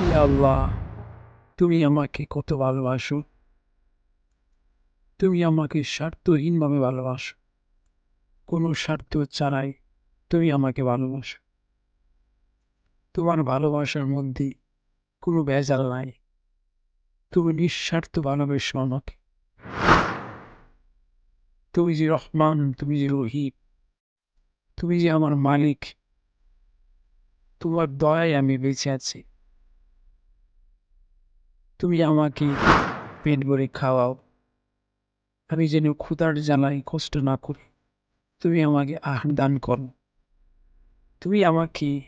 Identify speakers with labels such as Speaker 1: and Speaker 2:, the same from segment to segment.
Speaker 1: আল্লাহ, তুমি আমাকে কত ভালোবাসো। তুমি আমাকে স্বার্থহীনভাবে ভালোবাসো। কোনো স্বার্থ ছাড়াই তুমি আমাকে ভালোবাসো। তোমার ভালোবাসার মধ্যে কোনো ভেজাল নাই। তুমি নিঃস্বার্থ ভালোবেসো আমাকে। তুমি যে রহমান, তুমি যে রহিম, তুমি যে আমার মালিক, তোমার দয়ায় আমি বেঁচে আছি। তুমি আমাকে পেট ভরে খাওয়াও। আমি যেন ক্ষুধার জ্বালাই কষ্ট না করি। তুমি আমাকে আহার দান করো। তুমি আমাকে,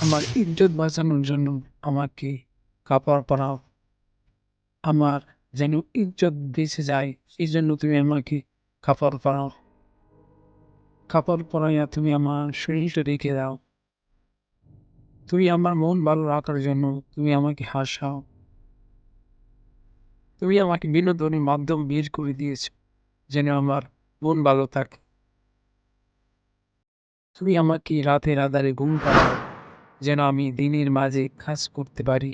Speaker 1: আমার ইজ্জত বাঁচানোর জন্য আমাকে কাপড় পরাও। আমার যেন ইজ্জত বেঁচে যায় সেই জন্য তুমি আমাকে কাপড় পরাও। কাপড় পরাইয়া তুমি আমার শরীরটা রেখে দাও। তুমি আমার মন ভালো রাখার জন্য তুমি আমাকে হাসাও। তুমি আমাকে বিনোদনের মাধ্যম বের করে দিয়েছ, যেন আমার মন ভালো থাকে। তুমি আমাকে রাতের আধারে ঘুম পাড়াও, যেন আমি দিনের মাঝে কাজ করতে পারি।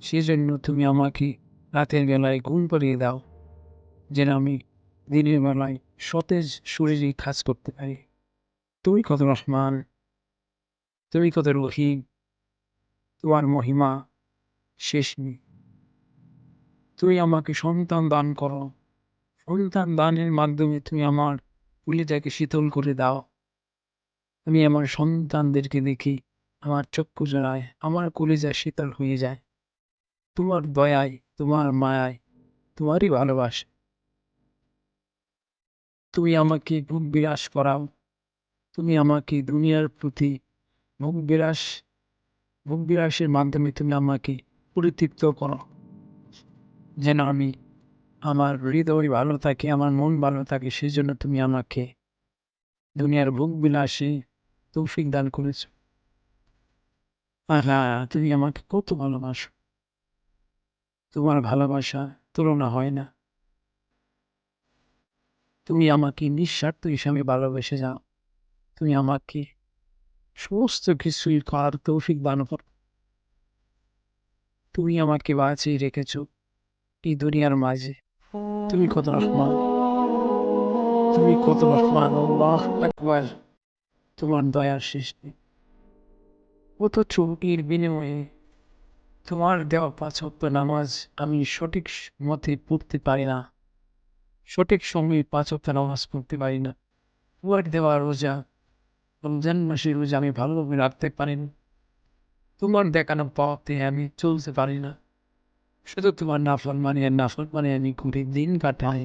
Speaker 1: সেজন্য তুমি আমাকে রাতের বেলায় ঘুম পাড়িয়ে দাও, যেন আমি দিনের বেলায় সতেজ শরীরে কাজ করতে পারি। তুমি কত রহমান, তুমি কত রহিম, তোমার মহিমা শেষ নেই। তুমি আমাকে সন্তান দান করো। সন্তান দানের মাধ্যমে তুমি আমার পুলিটাকে শীতল করে দাও। আমি আমার সন্তানদেরকে দেখি, আমার চক্ষু জড়ায়, আমার কলিজা শীতল হয়ে যায়। তোমার দয়ায় তোমার মায়ায় তোমারই ভালোবাসে। তুমি আমাকে ভোগ বিলাস করাও। তুমি আমাকে দুনিয়ার প্রতি ভোগ বিলাস ভোগ বিলাসের মাধ্যমে তুমি আমাকে পরিতৃপ্ত করো। যেন আমি আমার হৃদয় ভালো থাকে, আমার মন ভালো থাকে সেই জন্য তুমি আমাকে দুনিয়ার ভোগ বিলাসে তৌফিক দান করেছ। তুমি আমাকে কত ভালোবাসো। তোমার ভালোবাসা তুলনা হয় না। তুমি আমাকে নিঃস্বার্থ হিসাবে ভালোবেসে যাও। তুমি আমাকে সমস্ত কিছুই করার তৌফিক দান করো। তুমি আমাকে বাঁচিয়ে রেখেছ। এই দুনিয়ার মাঝে। তুমি কত রহমান? তুমি কত রহমান আকবার। তোমার দয়ার শেষ নেই। অথচ এর বিনিময়ে তোমার দেওয়া পাঁচ হপ্তাহ নামাজ আমি সঠিক মতে পড়তে পারি না। সঠিক সময়ে পাঁচ হপ্তাহ নামাজ পড়তে পারি না। তোমার দেওয়া রোজা, রমজান মাসে রোজা আমি ভালোভাবে রাখতে পারি না। তোমার দেখানো পথে আমি চলতে পারি না। শুধু তোমার নাফল মানে নাফল মানে আমি ঘুরে দিন কাটাই